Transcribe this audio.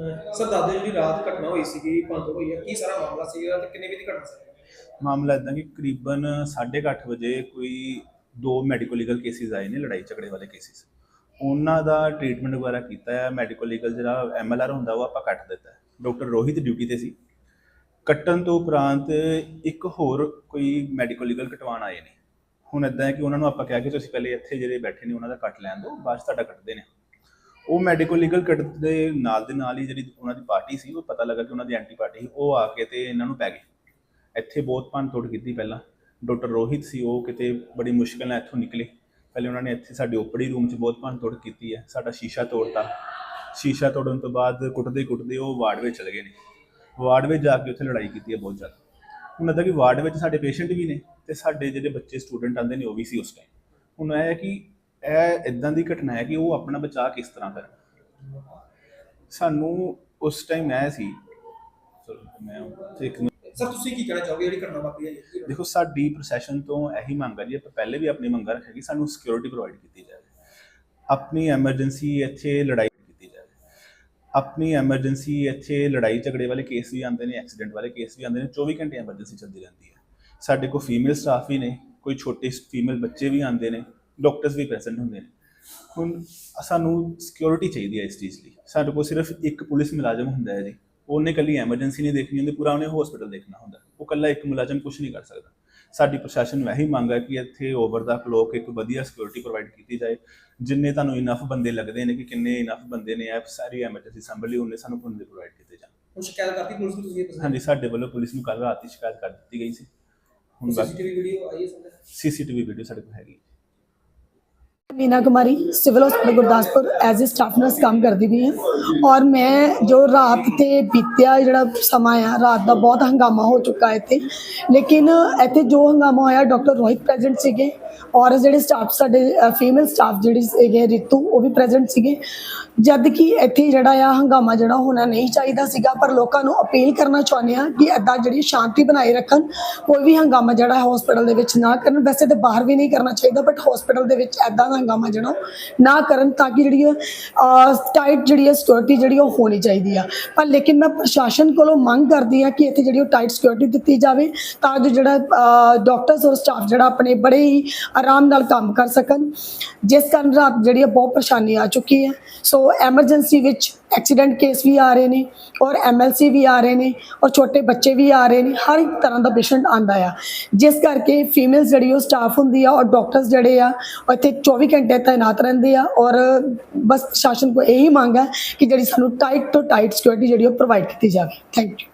Sir ਦਾਦੇ ਜਿਹੜੀ ਰਾਤ ਘਟਨਾ ਹੋਈ ਸੀਗੀ ਭੰਤ ਹੋਈ ਹੈ ਕੀ ਸਾਰਾ ਮਾਮਲਾ ਸੀਗਾ ਤੇ ਕਿੰਨੇ ਵਜੇ ਦੀ ਘਟਨਾ ਸੀ ਮਾਮਲਾ ਇਦਾਂ ਕਿ ਕਰੀਬਨ 8:30 ਵਜੇ ਕੋਈ ਦੋ ਮੈਡੀਕਲ ਲੀਗਲ ਕੇਸਿਸ ਆਏ ਨੇ, ਲੜਾਈ ਝਗੜੇ ਵਾਲੇ ਕੇਸਿਸ ਉਹਨਾਂ ਦਾ ਟ੍ਰੀਟਮੈਂਟ ਵਗੈਰਾ ਕੀਤਾ ਹੈ ਮੈਡੀਕਲ ਲੀਗਲ ਜਿਹੜਾ ਐਮਐਲਆਰ ਹੁੰਦਾ, ਉਹ ਆਪਾਂ ਕੱਟ ਦਿੱਤਾ ਹੈ। ਡਾਕਟਰ ਰੋਹਿਤ ਡਿਊਟੀ ਤੇ ਸੀ। ਕੱਟਣ ਤੋਂ ਉਪਰੰਤ ਇੱਕ ਹੋਰ ਕੋਈ ਮੈਡੀਕਲ ਲੀਗਲ ਕਟਵਾਉਣ ਆਏ ਨੇ। ਹੁਣ ਇਦਾਂ ਹੈ ਕਿ ਉਹਨਾਂ ਨੂੰ ਆਪਾਂ ਕਿਹਾ ਕਿ ਤੁਸੀਂ ਪਹਿਲੇ ਇੱਥੇ ਜਿਹੜੇ ਬੈਠੇ ਨੇ, ਉਹਨਾਂ ਦਾ ਕੱਟ ਲੈਣ ਦਿਓ, ਬਾਅਦ 'ਚ ਤੁਹਾਡਾ ਕੱਟਦੇ ਨੇ। ਉਹ ਮੈਡੀਕਲ ਲੀਗਲ ਕਟ ਦੇ ਨਾਲ ਦੇ ਨਾਲ ਹੀ ਜਿਹੜੀ ਉਹਨਾਂ ਦੀ ਪਾਰਟੀ ਸੀ, ਉਹ ਪਤਾ ਲੱਗਾ ਕਿ ਉਹਨਾਂ ਦੀ ਐਂਟੀ ਪਾਰਟੀ ਸੀ, ਉਹ ਆ ਕੇ ਤੇ ਇਹਨਾਂ ਨੂੰ ਪੈ ਗਏ। ਇੱਥੇ ਬਹੁਤ ਭੰਨ ਤੋੜ ਕੀਤੀ ਪਹਿਲਾਂ। ਡਾਕਟਰ ਰੋਹਿਤ ਸੀ, ਉਹ ਕਿਤੇ ਬੜੀ ਮੁਸ਼ਕਲ ਨਾਲ ਇੱਥੋਂ ਨਿਕਲੇ। ਪਹਿਲੇ ਉਹਨਾਂ ਨੇ ਇੱਥੇ ਸਾਡੇ ਓਪੜੀ ਰੂਮ 'ਚ ਬਹੁਤ ਭੰਨ ਤੋੜ ਕੀਤੀ ਹੈ। ਸਾਡਾ ਸ਼ੀਸ਼ਾ ਤੋੜਤਾ। ਸ਼ੀਸ਼ਾ ਤੋੜਨ ਤੋਂ ਬਾਅਦ ਕੁੱਟਦੇ ਕੁੱਟਦੇ ਉਹ ਵਾਰਡ ਵਿੱਚ ਚਲੇ ਗਏ ਨੇ। ਵਾਰਡ ਵਿੱਚ ਜਾ ਕੇ ਉੱਥੇ ਲੜਾਈ ਕੀਤੀ ਹੈ ਬਹੁਤ ਜ਼ਿਆਦਾ। ਹੁਣ ਇਦਾਂ ਕਿ ਵਾਰਡ ਵਿੱਚ ਸਾਡੇ ਪੇਸ਼ੈਂਟ ਵੀ ਨੇ ਤੇ ਸਾਡੇ ਜਿਹੜੇ ਬੱਚੇ ਸਟੂਡੈਂਟ ਆਉਂਦੇ ਨੇ, ਉਹ ਵੀ ਸੀ ਉਸ ਟਾਈਮ ਹੁਣ ਇਹ ਹੈ ਕਿ ਇਹ ਇਦਾਂ ਦੀ ਘਟਨਾ ਹੈ ਕਿ ਉਹ ਆਪਣਾ ਬਚਾਅ ਕਿਸ ਤਰ੍ਹਾਂ ਕਰਨ ਸਾਨੂੰ ਉਸ ਟਾਈਮ ਇਹ ਸੀ। ਮੈਂ ਇੱਕ ਸਰ ਤੁਸੀਂ ਕੀ ਕਹਿਣਾ ਚਾਹੋਗੇ? ਜਿਹੜੀ ਘਟਨਾ ਵਾਪਰੀ ਹੈ ਜੀ? ਦੇਖੋ ਸਾਡੀ ਪ੍ਰੋਸੈਸ਼ਨ ਤੋਂ ਇਹੀ ਮੰਗ ਹੈ ਜੀ ਆਪਾਂ ਪਹਿਲੇ ਵੀ ਆਪਣੀ ਮੰਗਾਂ ਰੱਖਿਆ ਕਿ ਸਾਨੂੰ ਸਿਕਿਉਰਿਟੀ ਪ੍ਰੋਵਾਈਡ ਕੀਤੀ ਜਾਵੇ। ਆਪਣੀ ਐਮਰਜੈਂਸੀ ਇੱਥੇ ਲੜਾਈ ਕੀਤੀ ਜਾਵੇ। ਆਪਣੀ ਐਮਰਜੈਂਸੀ ਇੱਥੇ ਲੜਾਈ ਝਗੜੇ ਵਾਲੇ ਕੇਸ ਵੀ ਆਉਂਦੇ ਨੇ ਐਕਸੀਡੈਂਟ ਵਾਲੇ ਕੇਸ ਵੀ ਆਉਂਦੇ ਨੇ 24 ਘੰਟੇ ਐਮਰਜੈਂਸੀ ਚੱਲਦੀ ਰਹਿੰਦੀ ਹੈ। ਸਾਡੇ ਕੋਲ ਫੀਮੇਲ ਸਟਾਫ ਵੀ ਨੇ ਕੋਈ ਛੋਟੇ ਫੀਮੇਲ ਬੱਚੇ ਵੀ ਆਉਂਦੇ ਨੇ। ਡਾਕਟਰਸ ਵੀ ਪ੍ਰੈਜ਼ੈਂਟ ਹੁੰਦੇ ਨੇ। ਹੁਣ ਸਾਨੂੰ ਸਿਕਿਉਰਿਟੀ ਚਾਹੀਦੀ ਹੈ ਇਸ ਚੀਜ਼ ਲਈ। ਸਾਡੇ ਕੋਲ ਸਿਰਫ ਇੱਕ ਪੁਲਿਸ ਮੁਲਾਜ਼ਮ ਹੁੰਦਾ ਹੈ ਜੀ। ਉਹਨੇ ਕੱਲੀ ਐਮਰਜੈਂਸੀ ਨਹੀਂ ਦੇਖਣੀ ਹੁੰਦੀ ਪੂਰਾ ਉਹਨੇ ਹਸਪੀਟਲ ਦੇਖਣਾ ਹੁੰਦਾ। ਉਹ ਕੱਲਾ ਇੱਕ ਮੁਲਾਜ਼ਮ ਕੁਝ ਨਹੀਂ ਕਰ ਸਕਦਾ। ਸਾਡੀ ਪ੍ਰਸ਼ਾਸਨ ਇਹੀ ਮੰਗ ਹੈ ਕਿ ਇੱਥੇ ਓਵਰ ਦਾ ਕਲੋਕ ਇੱਕ ਵਧੀਆ ਸਿਕਿਉਰਿਟੀ ਪ੍ਰੋਵਾਈਡ ਕੀਤੀ ਜਾਏ। ਜਿੰਨੇ ਤੁਹਾਨੂੰ ਇਨਫ ਬੰਦੇ ਲੱਗਦੇ ਨੇ ਕਿ ਕਿੰਨੇ ਇਨਫ ਬੰਦੇ ਨੇ ਇਹ ਸਾਰੀ ਐਮਰਜੈਂਸੀ ਸੰਭਲ ਉਹਨੇ ਸਾਨੂੰ ਬੰਦੇ ਪ੍ਰੋਵਾਈਡ ਕੀਤੇ ਜਾਣ। ਹੁਣ ਸ਼ਿਕਾਇਤ ਕਰਤੀ ਪੁਲਿਸ ਨੂੰ ਤੁਸੀਂ ਇਹ ਹਾਂਜੀ ਸਾਡੇ ਵੱਲੋਂ ਪੁਲਿਸ ਨੂੰ ਕੱਲ੍ਹ ਰਾਤ ਹੀ ਸ਼ਿਕਾਇਤ ਕਰ ਦਿੱਤੀ ਗਈ ਸੀ। ਹੁਣ ਸੀਸੀਟੀਵੀ ਵੀਡੀਓ ਆਈ ਹੈ ਸਰ ਸੀਸੀਟੀਵੀ ਵੀਡੀਓ ਸਾਡੇ ਕੋਲ ਹੈਗੀ Meena Kumari civil hospital Gurdaspur as a staff nurse ਕੰਮ ਕਰਦੀ ਵੀ ਹਾਂ ਔਰ ਮੈਂ ਜੋ ਰਾਤ ਤੇ ਬੀਤਿਆ ਜਿਹੜਾ ਸਮਾਂ ਆ ਰਾਤ ਦਾ ਬਹੁਤ ਹੰਗਾਮਾ ਹੋ ਚੁੱਕਾ ਹੈ ਇੱਥੇ ਲੇਕਿਨ ਇੱਥੇ ਜੋ ਹੰਗਾਮਾ ਹੋਇਆ ਡਾਕਟਰ ਰੋਹਿਤ ਪ੍ਰੈਜ਼ੈਂਟ ਸੀਗੇ ਔਰ ਜਿਹੜੇ ਸਟਾਫ ਸਾਡੇ ਫੀਮੇਲ ਸਟਾਫ ਜਿਹੜੀ ਸੀਗੇ, ਰਿਤੂ, ਉਹ ਵੀ ਪ੍ਰੈਜ਼ੈਂਟ ਸੀਗੇ। ਜਦ ਕਿ ਇੱਥੇ ਜਿਹੜਾ ਆ ਹੰਗਾਮਾ ਜਿਹੜਾ ਹੋਣਾ ਨਹੀਂ ਚਾਹੀਦਾ ਸੀਗਾ, ਪਰ ਲੋਕਾਂ ਨੂੰ ਅਪੀਲ ਕਰਨਾ ਚਾਹੁੰਦੇ ਆ ਕਿ ਐਦਾਂ ਜਿਹੜੀ ਸ਼ਾਂਤੀ ਬਣਾਈ ਰੱਖਣ। ਕੋਈ ਵੀ ਹੰਗਾਮਾ ਜਿਹੜਾ ਹੈ ਹਸਪੀਟਲ ਦੇ ਵਿੱਚ ਨਾ ਕਰਨ। ਵੈਸੇ ਤੇ ਬਾਹਰ ਵੀ ਨਹੀਂ ਕਰਨਾ ਚਾਹੀਦਾ ਬਟ ਹਸਪੀਟਲ ਦੇ ਵਿੱਚ ਐਦਾਂ ਦਾ ਹੰਗਾਮਾ ਜਿਹੜਾ ਨਾ ਕਰਨ ਤਾਂ ਕਿ ਜਿਹੜੀ ਟਾਈਟ ਜਿਹੜੀ ਹੈ ਸਿਕਿਉਰਿਟੀ ਜਿਹੜੀ ਉਹ ਹੋਣੀ ਚਾਹੀਦੀ ਆ। ਪਰ ਲੇਕਿਨ ਮੈਂ ਪ੍ਰਸ਼ਾਸਨ ਕੋਲੋਂ ਮੰਗ ਕਰਦੀ ਆ ਕਿ ਇੱਥੇ ਜਿਹੜੀ ਉਹ ਟਾਈਟ ਸਿਕਿਉਰਿਟੀ ਦਿੱਤੀ ਜਾਵੇ, ਤਾਂ ਜੋ ਜਿਹੜਾ ਡਾਕਟਰਸ ਔਰ ਸਟਾਫ ਜਿਹੜਾ ਆਪਣੇ ਬੜੇ ਹੀ ਆਰਾਮ ਨਾਲ ਕੰਮ ਕਰ ਸਕਣ। ਜਿਸ ਕਾਰਨ ਰਾਤ ਜਿਹੜੀ ਹੈ ਬਹੁਤ ਪਰੇਸ਼ਾਨੀ ਆ ਚੁੱਕੀ ਹੈ। ਸੋ ਐਮਰਜੈਂਸੀ ਵਿੱਚ ਐਕਸੀਡੈਂਟ ਕੇਸ ਵੀ ਆ ਰਹੇ ਨੇ ਔਰ ਐਮਐਲਸੀ ਵੀ ਆ ਰਹੇ ਨੇ ਔਰ ਛੋਟੇ ਬੱਚੇ ਵੀ ਆ ਰਹੇ ਨੇ। ਹਰ ਇੱਕ ਤਰ੍ਹਾਂ ਦਾ ਪੇਸ਼ੈਂਟ ਆਂਦਾ ਆ। ਜਿਸ ਕਰਕੇ ਫੀਮੇਲ ਜਿਹੜੀ ਉਹ ਸਟਾਫ ਹੁੰਦੀ ਆ ਔਰ ਡਾਕਟਰਸ ਜਿਹੜੇ ਆ, ਉਹ ਇੱਥੇ 24 ਘੰਟੇ ਤਾਇਨਾਤ ਰਹਿੰਦੇ ਆ ਔਰ ਬਸ ਪ੍ਰਸ਼ਾਸਨ ਕੋ ਇਹੀ ਮੰਗ ਹੈ ਕਿ ਜਿਹੜੀ ਸਾਨੂੰ ਟਾਈਟ ਤੋਂ ਟਾਈਟ ਸਿਕਿਉਰਿਟੀ ਜਿਹੜੀ ਉਹ ਪ੍ਰੋਵਾਈਡ ਕੀਤੀ ਜਾਵੇ। Thank you